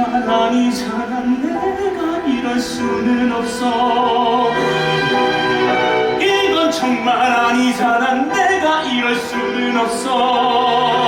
정말 아니잖아 내가 이럴 수는 없어. 이건 정말 아니잖아 내가 이럴 수는 없어.